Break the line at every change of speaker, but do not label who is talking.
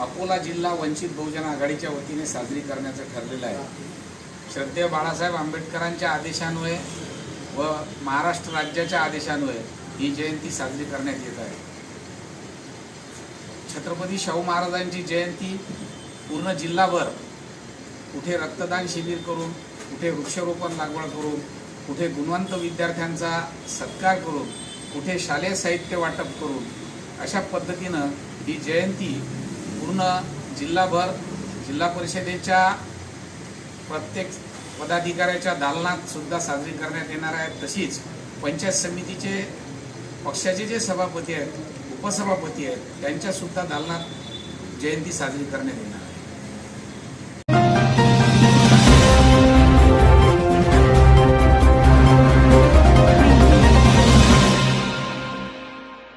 अकोला जिल्हा वंचित बहुजन आघाडीच्या वतीने साजरी करण्याचं ठरलेलं आहे. श्रद्धेय बाळासाहेब आंबेडकरांच्या आदेशान्वये व महाराष्ट्र राज्याच्या आदेशान्वये ही जयंती साजरी करण्यात येत आहे. छत्रपती शाहू महाराजांची जयंती पूर्ण जिल्हाभर कुठे रक्तदान शिबिर करून कुठे वृक्षरोपण लागवड करून कुठे गुणवंत विद्यार्थ्यांचा सत्कार करून कुठे शालेय साहित्य वाटप करून अशा पद्धतीनं ही जयंती पूर्ण जिल्हाभर जिल्हा परिषदेच्या प्रत्येक पदाधिकाऱ्याच्या दालनात सुद्धा साजरी करण्यात येणार आहे. तशीच पंचायत समितीचे पक्षाचे जे सभापती आहेत उपसभापती आहेत त्यांच्यासुद्धा दालनात जयंती साजरी करण्यात येणार आहे.